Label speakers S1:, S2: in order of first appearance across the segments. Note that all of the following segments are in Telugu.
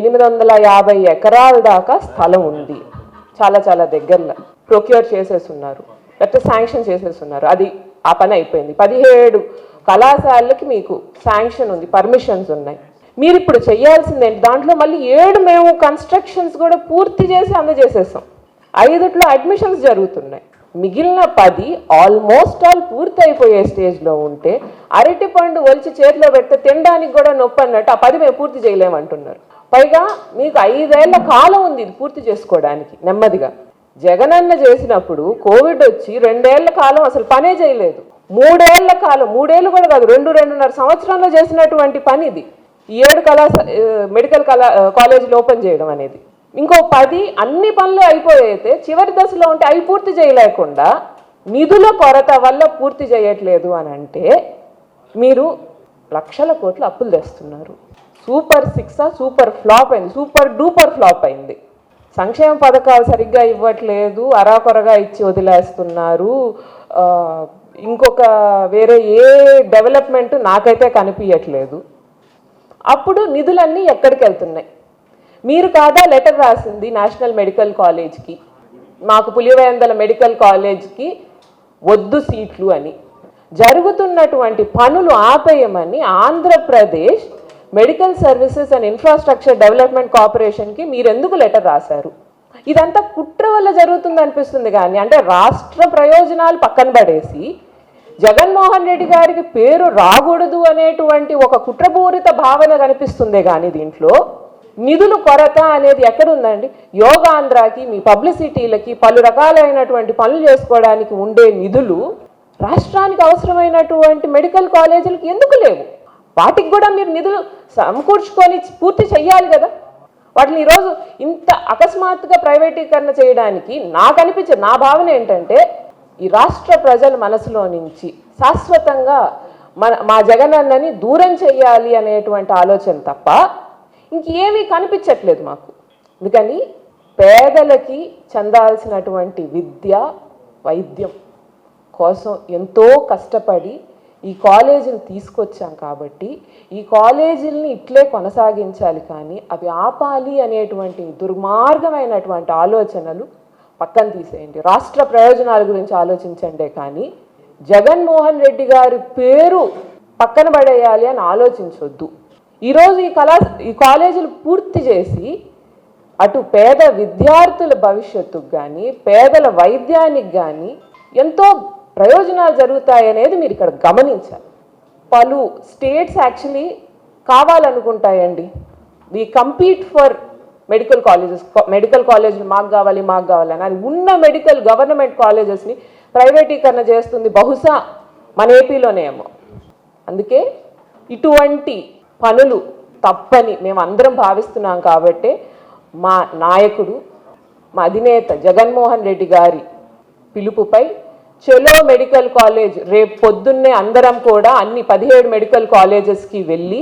S1: ఎనిమిది వందల యాభై ఎకరాల దాకా స్థలం ఉంది. చాలా చాలా దగ్గరలో ప్రొక్యూర్ చేసేస్తున్నారు లేకపోతే శాంక్షన్ చేసేస్తున్నారు అది ఆ పని అయిపోయింది. పదిహేడు కళాశాలకి మీకు శాంక్షన్ ఉంది పర్మిషన్స్ ఉన్నాయి. మీరు ఇప్పుడు చేయాల్సింది ఏంటి? దాంట్లో మళ్ళీ ఏడు మేము కన్స్ట్రక్షన్స్ కూడా పూర్తి చేసి అందజేసేసాం. ఐదుట్లో అడ్మిషన్స్ జరుగుతున్నాయి. మిగిలిన పది ఆల్మోస్ట్ ఆల్ పూర్తి అయిపోయే స్టేజ్లో ఉంటే అరటి పండు ఒలిచి చేతిలో పెడితే తినడానికి కూడా నొప్పి అన్నట్టు ఆ పది మేము పూర్తి చేయలేమంటున్నారు. పైగా మీకు ఐదేళ్ళ కాలం ఉంది ఇది పూర్తి చేసుకోవడానికి నెమ్మదిగా. జగనన్న చేసినప్పుడు కోవిడ్ వచ్చి రెండేళ్ళ కాలం అసలు పనే చేయలేదు. మూడేళ్ళ కాలం మూడేళ్ళు కూడా కాదు రెండు రెండున్నర సంవత్సరంలో చేసినటువంటి పని ఇది. ఈ ఏడు కళాశా మెడికల్ కళా కాలేజీలు ఓపెన్ చేయడం అనేది. ఇంకో పది అన్ని పనులు అయిపోయితే చివరి దశలో ఉంటే అవి పూర్తి చేయలేకుండా నిధుల కొరత వల్ల పూర్తి చేయట్లేదు అని అంటే మీరు లక్షల కోట్ల అప్పులు తెస్తున్నారు. సూపర్ సిక్స్ సూపర్ ఫ్లాప్ అయింది. సూపర్ డూపర్ ఫ్లాప్ అయింది. సంక్షేమ పథకాలు సరిగ్గా ఇవ్వట్లేదు అరాకొరగా ఇచ్చి వదిలేస్తున్నారు. ఇంకొక వేరే ఏ డెవలప్మెంట్ నాకైతే కనిపించట్లేదు అప్పుడు నిధులన్నీ ఎక్కడికి వెళ్తున్నాయి? మీరు కాదా లెటర్ రాసింది నేషనల్ మెడికల్ కాలేజ్కి? మాకు పులివేందల మెడికల్ కాలేజ్కి వద్దు సీట్లు అని. జరుగుతున్నటువంటి పనులు ఆపేయమని Andhra Pradesh medical services and infrastructure development కార్పొరేషన్కి మీరు ఎందుకు లెటర్ రాశారు? ఇదంతా కుట్ర వల్ల జరుగుతుంది అనిపిస్తుంది కానీ అంటే రాష్ట్ర ప్రయోజనాలు పక్కన పడేసి జగన్మోహన్ రెడ్డి గారికి పేరు రాకూడదు అనేటువంటి ఒక కుట్రపూరిత భావన కనిపిస్తుంది కానీ దీంట్లో నిధులు కొరత అనేది ఎక్కడుందండి? యోగాంధ్రాకి మీ పబ్లిసిటీలకి పలు రకాలైనటువంటి పనులు చేసుకోవడానికి ఉండే నిధులు రాష్ట్రానికి అవసరమైనటువంటి మెడికల్ కాలేజీలకు ఎందుకు లేవు? వాటికి కూడా మీరు నిధులు సమకూర్చుకొని పూర్తి చెయ్యాలి కదా. వాటిని ఈరోజు ఇంత అకస్మాత్తుగా ప్రైవేటీకరణ చేయడానికి నాకు అనిపించే నా భావన ఏంటంటే ఈ రాష్ట్ర ప్రజల మనసులో నుంచి శాశ్వతంగా మన మా జగనన్నని దూరం చెయ్యాలి అనేటువంటి ఆలోచన తప్ప ఇంకేమీ కనిపించట్లేదు మాకు. అందుకని పేదలకి చెందాల్సినటువంటి విద్య వైద్యం కోసం ఎంతో కష్టపడి ఈ కాలేజీని తీసుకొచ్చాం కాబట్టి ఈ కాలేజీలని ఇట్లే కొనసాగించాలి కానీ అవి ఆపాలి అనేటువంటి దుర్మార్గమైనటువంటి ఆలోచనలు పక్కన తీసేయండి. రాష్ట్ర ప్రయోజనాల గురించి ఆలోచించండే కానీ జగన్మోహన్ రెడ్డి గారి పేరు పక్కన పడేయాలి అని ఆలోచించొద్దు. ఈరోజు ఈ కళా ఈ కాలేజీలు పూర్తి చేసి అటు పేద విద్యార్థుల భవిష్యత్తుకు కానీ పేదల వైద్యానికి కానీ ఎంతో ప్రయోజనాలు జరుగుతాయనేది మీరు ఇక్కడ గమనించాలి. పలు states actually కావాలనుకుంటాయండి. We compete for medical colleges medical కాలేజీలు మాకు కావాలి మాకు కావాలని అది ఉన్న మెడికల్ గవర్నమెంట్ కాలేజెస్ని ప్రైవేటీకరణ చేస్తుంది బహుశా మన ఏపీలోనేమో అందుకే ఇటువంటి పనులు తప్పని మేము అందరం భావిస్తున్నాం కాబట్టి మా నాయకుడు మా అధినేత జగన్మోహన్ రెడ్డి గారి పిలుపుపై చెలో మెడికల్ కాలేజ్ రేపు పొద్దున్నే అందరం కూడా అన్ని పదిహేడు మెడికల్ కాలేజెస్కి వెళ్ళి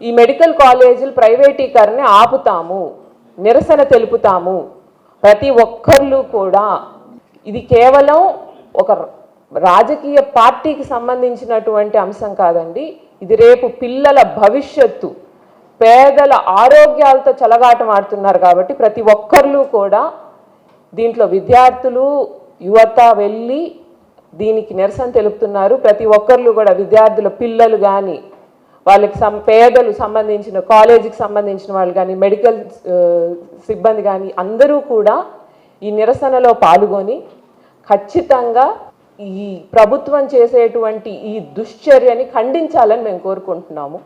S1: ఈ మెడికల్ కాలేజీలు ప్రైవేటీకరణ ఆపుతాము నిరసన తెలుపుతాము. ప్రతి ఒక్కళ్ళు కూడా ఇది కేవలం ఒక రాజకీయ పార్టీకి సంబంధించినటువంటి అంశం కాదండి. ఇది రేపు పిల్లల భవిష్యత్తు. పేదల ఆరోగ్యాలతో చెలగాటం ఆడుతున్నారు కాబట్టి ప్రతి ఒక్కళ్ళు కూడా దీంట్లో విద్యార్థులు యువత వెళ్ళి దీనికి నిరసన తెలుపుతున్నారు. ప్రతి ఒక్కరు కూడా విద్యార్థుల పిల్లలు కానీ వాళ్ళకి సం పేదలు సంబంధించిన కాలేజీకి సంబంధించిన వాళ్ళు కానీ మెడికల్ సిబ్బంది కానీ అందరూ కూడా ఈ నిరసనలో పాల్గొని ఖచ్చితంగా ఈ ప్రభుత్వం చేసేటువంటి ఈ దుశ్చర్యని ఖండించాలని మేము కోరుకుంటున్నాము.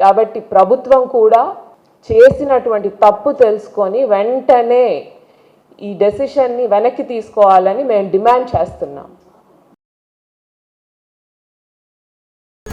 S1: కాబట్టి ప్రభుత్వం కూడా చేసినటువంటి తప్పు తెలుసుకొని వెంటనే ఈ డెసిషన్ని వెనక్కి తీసుకోవాలని మేము డిమాండ్ చేస్తున్నాం.